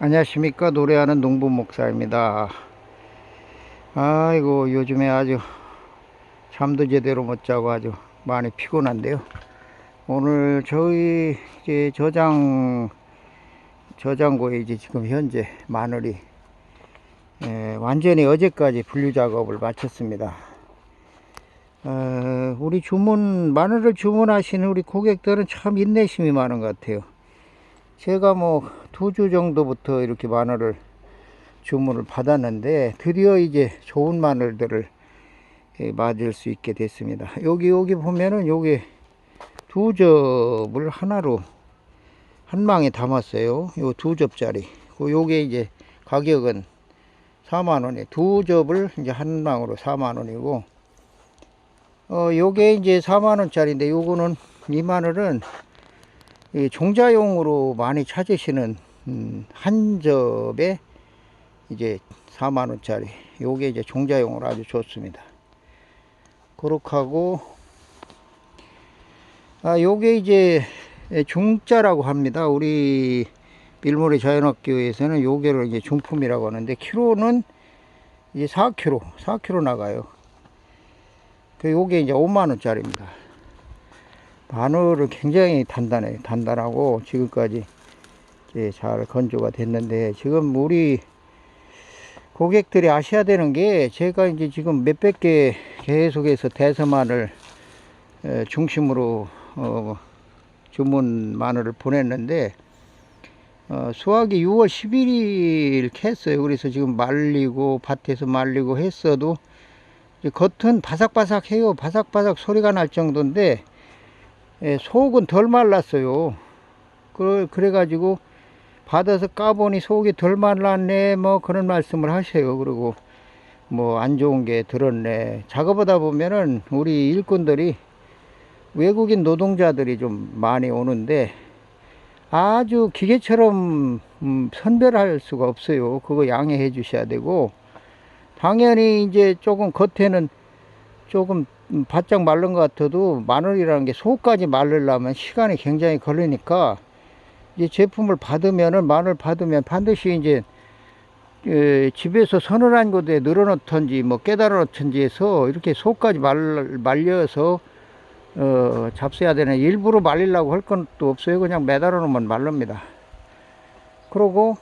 안녕하십니까. 노래하는 농부 목사입니다. 아이고 요즘에 아주 잠도 제대로 못 자고 아주 많이 피곤한데요. 오늘 저희 이제 저장 저장고에 이제 지금 현재 마늘이 에, 완전히 어제까지 분류 작업을 마쳤습니다. 어, 우리 주문 마늘을 주문하시는 우리 고객들은 참 인내심이 많은 것 같아요 제가 뭐 두 주 정도부터 이렇게 마늘을 주문을 받았는데 드디어 이제 좋은 마늘들을 예, 맞을 수 있게 됐습니다. 여기 여기 보면은 요게 두 접을 하나로 한 망에 담았어요. 요 두 접짜리. 그 요게 이제 가격은 4만 원에 두 접을 이제 한 망으로 4만 원이고 어 요게 이제 4만 원짜리인데 요거는 이 마늘은 이 종자용으로 많이 찾으시는 음, 한 접에 이제 4만 원짜리 요게 이제 종자용으로 아주 좋습니다. 그렇게 하고 아 요게 이제 중자라고 합니다. 우리 밀물의 자연학교에서는 요게를 이제 중품이라고 하는데 키로는 이제 4kg, 4kg 나가요. 그 요게 이제 5만 원짜리입니다. 마늘은 굉장히 단단해요. 단단하고 지금까지 잘 건조가 됐는데 지금 우리 고객들이 아셔야 되는 게 제가 이제 지금 몇백 개 계속해서 대서마늘 에, 중심으로 어, 주문 마늘을 보냈는데 어, 수확이 6월 11일 캤어요. 그래서 지금 말리고 밭에서 말리고 했어도 겉은 바삭바삭해요. 바삭바삭 소리가 날 정도인데 예, 속은 덜 말랐어요. 그래, 그래가지고 받아서 까보니 속이 덜 말랐네 뭐 그런 말씀을 하셔요. 그리고 뭐 안 좋은 게 들었네. 작업하다 보면은 우리 일꾼들이 외국인 노동자들이 좀 많이 오는데 아주 기계처럼 음, 선별할 수가 없어요. 그거 양해해 주셔야 되고 당연히 이제 조금 겉에는 조금 음, 바짝 마른 것 같아도 마늘이라는 게 속까지 마르려면 시간이 굉장히 걸리니까 이제 제품을 받으면은 마늘 받으면 반드시 이제 에, 집에서 서늘한 곳에 늘어놓던지 뭐 깨달아 놓던지 해서 이렇게 속까지 말, 말려서 어, 잡숴야 되는 일부러 말리려고 할 것도 없어요. 그냥 매달아 놓으면 말릅니다. 그러고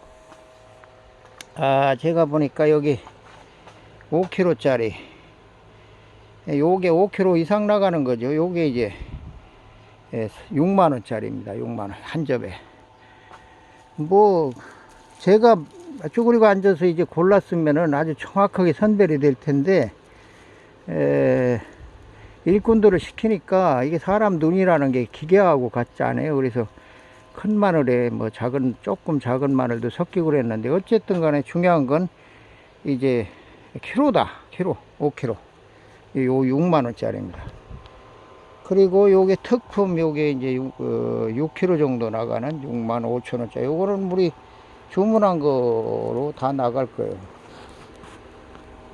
아 제가 보니까 여기 5kg짜리 요게 5kg 이상 나가는 거죠. 요게 이제 6만 원짜리입니다. 6만 원 한 접에. 뭐 제가 쭈그리고 앉아서 이제 골랐으면은 아주 정확하게 선별이 될 텐데 에, 일꾼들을 시키니까 이게 사람 눈이라는 게 기계하고 같지 않아요. 그래서 큰 마늘에 뭐 작은 조금 작은 마늘도 섞이고 그랬는데 어쨌든 간에 중요한 건 이제 키로다. 키로. 5kg. 요 6만 원짜리입니다. 그리고 요게 특품 요게 이제 6, 어, 6kg 정도 나가는 6만 5천 원짜리. 요거는 우리 주문한 거로 다 나갈 거예요.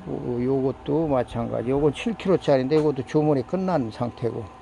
요- 요것도 마찬가지. 요건 7kg짜리인데 이것도 주문이 끝난 상태고.